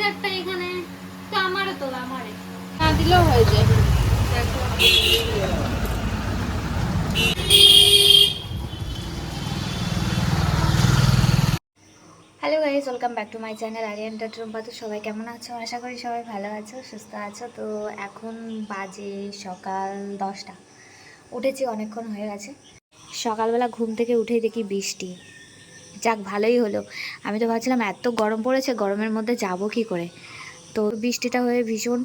সিজারটা এখানে তো আমারও তো আমারে না দিলেও হয়ে যায়। Hello guys welcome back to my channel Aryan টাটরুম্পা তো সবাই কেমন আছো? আশা করি সবাই ভালো আছো সুস্থ আছো। তো এখন বাজে সকাল দশটা। উঠেছি অনেকক্ষণ হয়ে গেছে। সকালবেলা ঘুম থেকে উঠেই দেখি বৃষ্টি। যাক, ভালোই হলো। আমি তো ভাবছিলাম এত গরম পড়েছে, গরমের মধ্যে যাব কি করে? তো বৃষ্টিটা হয়ে ভীষণ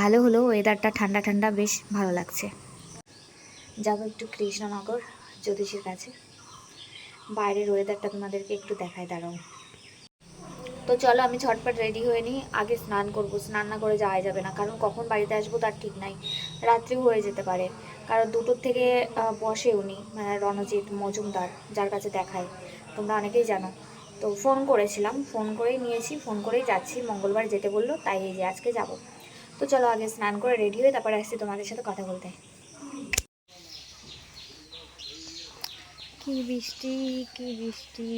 ভালো হলো ওয়েদারটা ঠান্ডা ঠান্ডা, বেশ ভালো লাগছে। যাব একটু কৃষ্ণনগর, জ্যোতিষীর কাছে। বাইরের ওয়েদারটা তোমাদেরকে একটু দেখায় দাঁড়াও। তো চলো, আমি ঝটপট রেডি হয়ে নিই, আগে স্নান করব। স্নান না করে যাওয়া যাবে না, কারণ কখন বাড়িতে আসব তার ঠিক নাই। রাত্রিও হয়ে যেতে পারে। কারণ দুটোর থেকে বসে উনি মানে রণজিৎ মজুমদার, যার কাছে দেখায়। তোমরা অনেকেই জানো। তো ফোন করেছিলাম, ফোন করেই নিয়েছি, ফোন করেই যাচ্ছি, মঙ্গলবার যেতে বলল, তাই এই যে আজকে যাব। তো চলো আগে স্নান করে রেডি হয়ে তারপরে আসছি তোমাদের সাথে কথা বলতে। কি বৃষ্টি কি বৃষ্টি।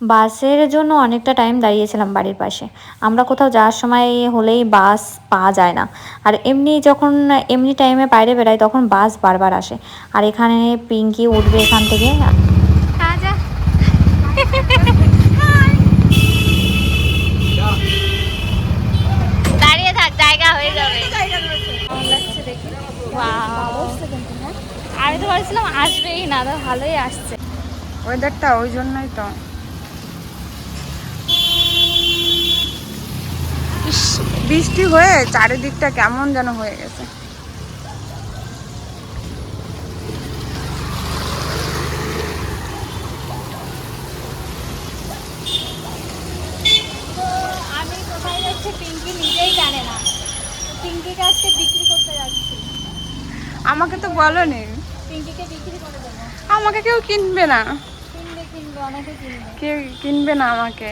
বাসের জন্য অনেকটা টাইম দাঁড়িয়েছিলাম বাড়ির পাশে। আমরা কোথাও যাওয়ার সময় হলেই বাস পাওয়া যায় না। আর এমনি যখন এমনি টাইমে বাইরে বেরাই তখন বাস বারবার আসে। আর এখানে পিঙ্কি উঠবে এখান থেকে। দাঁড়িয়ে থাক জায়গা হয়ে যাবে। আমি তো ভাবছিলাম আসবেই না ভালোই আসছে। ওয়েদারটা ওই জন্যই তো। ইস, বৃষ্টি হয়ে চারিদিকটা কেমন যেন হয়ে গেছে। আমি কোথায় যাচ্ছি পিঙ্কি নিজেই জানে না। পিঙ্কিকে আজকে বিক্রি করতে যাচ্ছি। আমাকে তো বিক্রি করে আমাকে কেউ কিনবে না। কেউ কিনবে না আমাকে।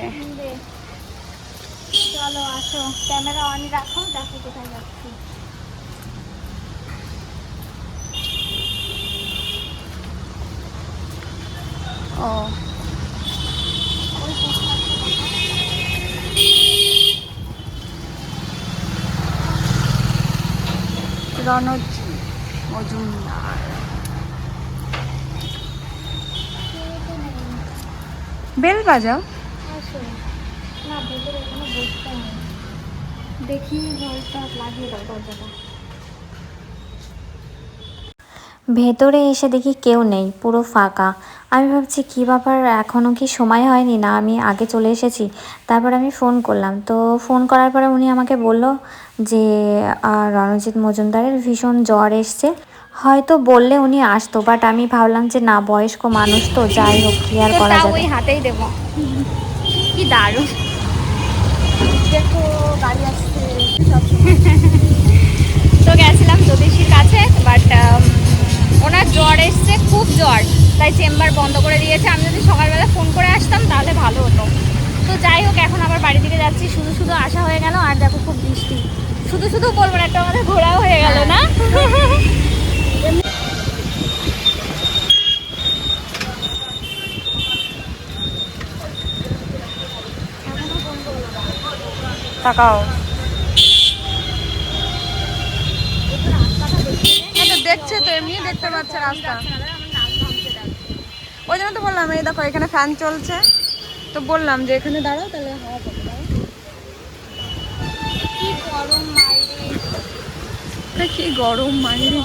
চলো আসো। ক্যামেরা অন রাখো দেখো কোথায় যাচ্ছি। ও। রনজ মজুমদার। বেল বাজাও। না ভেতরে এখনও বসতে নেই। দেখি ঘরটা লাগিয়ে দাও দরজাটা। ভেতরে এসে দেখি কেউ নেই পুরো ফাঁকা। আমি ভাবছি কী ব্যাপার? এখনও কি সময় হয়নি? না আমি আগে চলে এসেছি। তারপর আমি ফোন করলাম। তো ফোন করার পরে উনি আমাকে বলল যে রণজিৎ মজুমদারের ভীষণ জ্বর এসছে। হয়তো বললে উনি আসতো বাট আমি ভাবলাম যে না বয়স্ক মানুষ তো যাই হোক কি আর করা যাবে? হাতেই দেবো। কি দারুণ। দেখো গাড়ি আসছে। তো গেছিলাম জ্যোতিষীর কাছে বাট ওনার জ্বর এসছে খুব জ্বর। তাই চেম্বার বন্ধ করে দিয়েছে। আমি যদি সকালবেলা ফোন করে আসতাম তাহলে ভালো হতো। তো যাই হোক এখন আবার বাড়ি দিকে যাচ্ছি। শুধু শুধু আসা হয়ে গেল আর দেখো খুব বৃষ্টি শুধু শুধু বলব না একটা আমাদের ঘোরাও হয়ে গেল না? তাকাও। দেখছে তো এমনি দেখতে পাচ্ছে রাস্তা। ওই জন্য তো বললাম এই দেখো এখানে ফ্যান চলছে। তো বললাম যে এখানে দাঁড়াও তাহলে হাওয়া পাবে কি গরম মাইরে। কি গরম মাইরে।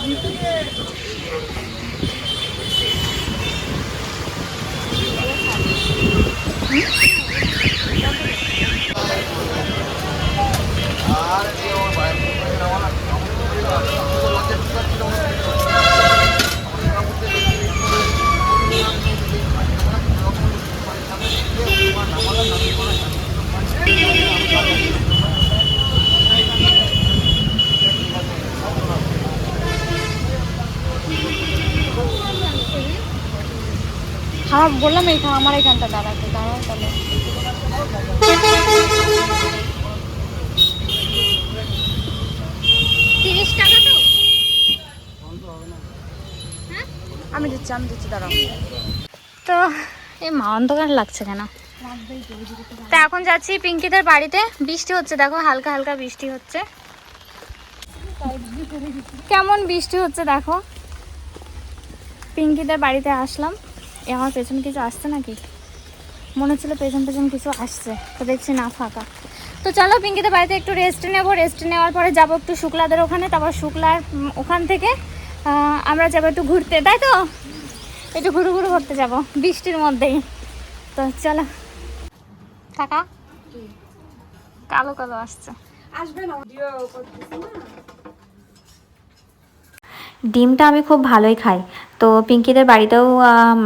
আমার বললাম এই আমার এখানটা দাঁড়াতে দাঁড়াও তাহলে। তিরিশ টাকা তো? হ্যাঁ? আমি দিচ্ছি আমি দিচ্ছি দাঁড়াও। তো এই মা অন্ধকার লাগছে কেন? তা এখন যাচ্ছি পিঙ্কিদের বাড়িতে বৃষ্টি হচ্ছে দেখো হালকা হালকা বৃষ্টি হচ্ছে। কেমন বৃষ্টি হচ্ছে দেখো। পিঙ্কিদের বাড়িতে আসলাম। এ আমার পেছনে কিছু আসছে নাকি? মনে হচ্ছিল পেছন পেছন কিছু আসছে তো দেখছি না ফাঁকা। তো চলো পিঙ্কিতে বাড়িতে একটু রেস্ট নেব রেস্ট নেওয়ার পরে যাব একটু শুক্লাদের ওখানে তারপর শুক্লার ওখান থেকে আমরা যাব একটু ঘুরতে তাই তো? একটু ঘুরু ঘুরু করতে যাব বৃষ্টির মধ্যেই। তো চলো। কাকা? কালো কালো আসছে। আসবে না ভিডিও করতেছি না। ডিমটা আমি খুব ভালোই খাই। তো পিঙ্কিদের বাড়িতেও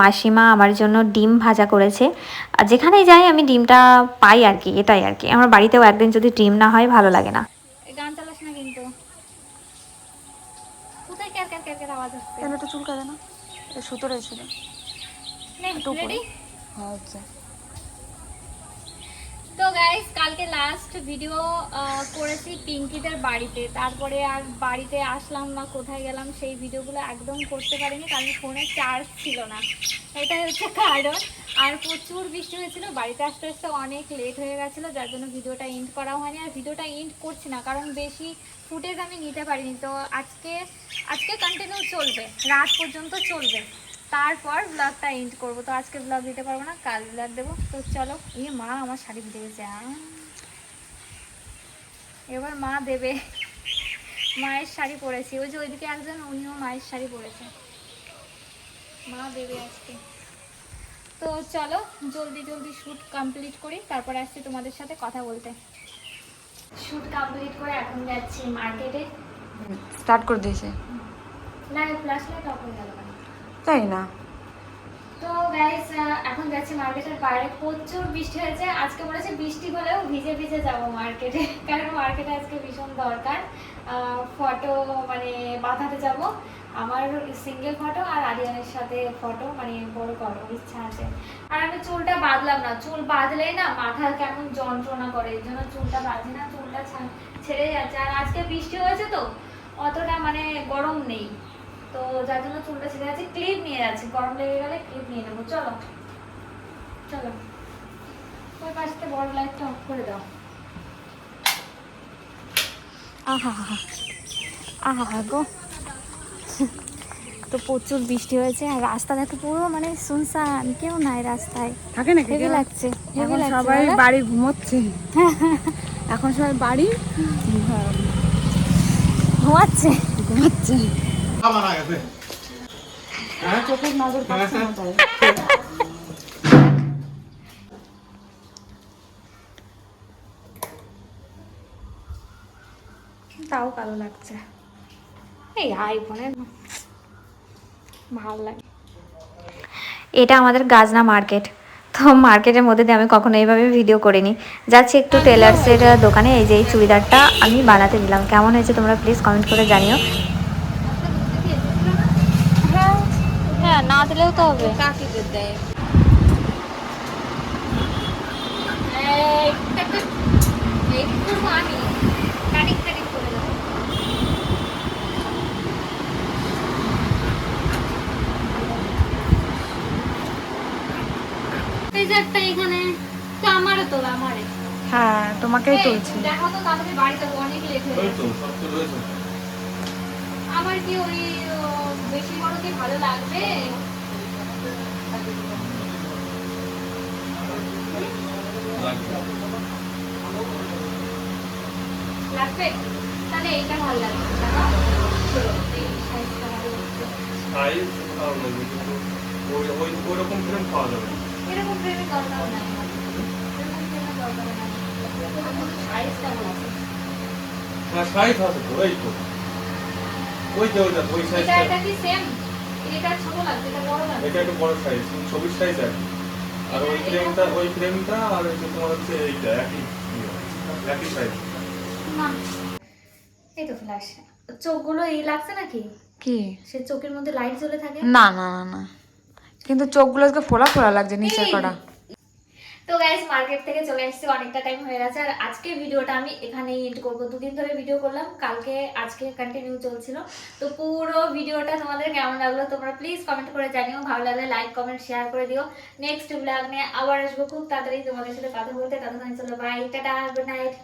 মাসিমা আমার জন্য ডিম ভাজা করেছে। আর যেখানেই যাই আমি ডিমটা পাই আর কি এটাই আর কি। আমার বাড়িতেও একদিন যদি ডিম না হয় ভালো লাগে না। গান চালাস না কিন্তু। কোথায় ক্যার ক্যার ক্যার ক্যার আওয়াজ হচ্ছে কেন চুল কাটে না? সুতো রয়েছিল হ্যাঁ হচ্ছে তো গাইস কালকে লাস্ট ভিডিও করেছি পিঙ্কিদের বাড়িতে। তারপরে আর বাড়িতে আসলাম না, কোথায় গেলাম, সেই ভিডিওগুলো একদম করতে পারিনি, কারণ ফোনে চার্জ ছিল না। এটাই হচ্ছে কারণ। আর প্রচুর বৃষ্টি হয়েছিল, বাড়িতে আসতে আসতে অনেক লেট হয়ে গেছিল, যার জন্য ভিডিওটা এন্ড করা হয়নি। আর ভিডিওটা এন্ড করছি না, কারণ বেশি ফুটেজ আমি নিতে পারিনি। তো আজকে আজকে কন্টিনিউ চলবে, রাত পর্যন্ত চলবে। তারপর ব্লগটা এন্ড করব। তো আজকে ব্লগ দিতে পারব না কাল ব্লগ দেবো। তো চলো এ মা আমার শাড়ি ভিজে গেছে এবার মা দেবে মায়ের শাড়ি পরেছি। ওই যে ওইদিকে একজন উনিও মায়ের শাড়ি পরেছে। মা দেবে আজকে। তো চলো জলদি জলদি শ্যুট কমপ্লিট করি তারপর আসছি তোমাদের সাথে কথা বলতে। শ্যুট কমপ্লিট করে এখন যাচ্ছি মার্কেটে স্টার্ট করে দিয়েছে। না ফ্ল্যাশ লাইট অফ হয়ে গেল? তাই না? তো গাইস এখন যাচ্ছি মার্কেটের বাইরে। প্রচুর বৃষ্টি হয়েছে। আজকে বলেছে বৃষ্টি হলেও ভিজে ভিজে যাব মার্কেটে কারণ মার্কেটে আজকে ভীষণ দরকার। ফটো মানে বাঁধাতে যাব। আমার সিঙ্গেল ফটো আর আরিয়ানের সাথে ফটো মানে বড় করার ইচ্ছা আছে। আর আমি চুলটা বাঁধলাম না। চুল বাঁধলেই না মাথা কেমন যন্ত্রণা করে। এই জন্য চুলটা বাঁধি না, চুলটা ছেড়ে যাচ্ছে। আর আজকে বৃষ্টি হয়েছে তো, অতটা মানে গরম নেই। তো যার জন্য চুলটা ছেড়ে যাচ্ছে ক্লিপ নিয়ে যাচ্ছে। গরম লেগে গেলে ক্লিপ নিয়ে নেব। চলো। চলো। ওই পাশে বড় লাইটটা অফ করে দাও। আহা হা আহা। গো। তো প্রচুর বৃষ্টি হয়েছে আর রাস্তা দেখো পুরো মানে শুনশান কেউ নাই রাস্তায়। থাকে নাকি হেভি লাগছে এখন সবাই বাড়ি ঘুমোচ্ছে। এখন সবাই বাড়ি ঘুমাচ্ছে। ঘুমাচ্ছে। চোখের নজর না তাও কালো লাগছে। এই আইফোনের ভালো লাগে। এটা আমাদের গাজনা মার্কেট। তো মার্কেটের মধ্যে দিয়ে আমি কখনো এইভাবে ভিডিও করিনি। যাচ্ছি একটু টেলার্সের দোকানে এই যে এই চুড়িদারটা আমি বানাতে দিলাম। কেমন হয়েছে তোমরা প্লিজ কমেন্ট করে জানিও হ্যাঁ হ্যাঁ না দিলেও তো হবে। কাকিদের দেয়? এখানে তো আমারও তো আমারে হ্যাঁ তোমাকেই তুলছি। দেখো তো তাড়াতাড়ি বাড়ি যাব অনেক রয়েছে। আমার কি ওই বেশি বড় কি ভালো লাগবে লাগবে তাহলে এইটা ভালো লাগবে। সাইজ লাগবে ওই ওই ওরকম ফ্রেম পাওয়া যাবে এরকম ফ্রেমের দরকার নাই এরকম ফ্রেমের দরকার নাই। আমার সাইজটা বলছি। হ্যাঁ সাইজ আছে তো এই তো ওই যে ওইটা ওই এটা সাইজটা এটা কি সেম এটা ছোট লাগছে এটা বড় লাগছে এটা একটু বড় সাইজ ছবির সাইজ আর আর ওই ফ্রেমটা ওই ফ্রেমটা আর ওই যে তোমার হচ্ছে এইটা একই। একই সাইজ না। এই তো ফ্ল্যাশ চোখগুলো এই লাগছে নাকি? কি? সে চোখের মধ্যে লাইট জ্বলে থাকে? না না না না। কিন্তু চোখগুলো আজকে ফোলা ফোলা লাগছে নিচের করা তো গাইজ মার্কেট থেকে চলে এসেছি, অনেকটা টাইম হয়ে গেছে। আর আজকে ভিডিওটা আমি এখানেই এন্ড করব। দুদিন ধরে ভিডিও করলাম, কালকে, আজকে কন্টিনিউ চলছিল। তো পুরো ভিডিওটা তোমাদের কেমন লাগল তোমরা প্লিজ কমেন্ট করে জানিও। ভালো লাগলে লাইক কমেন্ট শেয়ার করে দিও। নেক্সট ব্লগ নিয়ে আবার আসব। খুব তাড়াতাড়ি তোমাদের সাথে কথা বলতে। তাদের চলো বাই টাটা গুড নাইট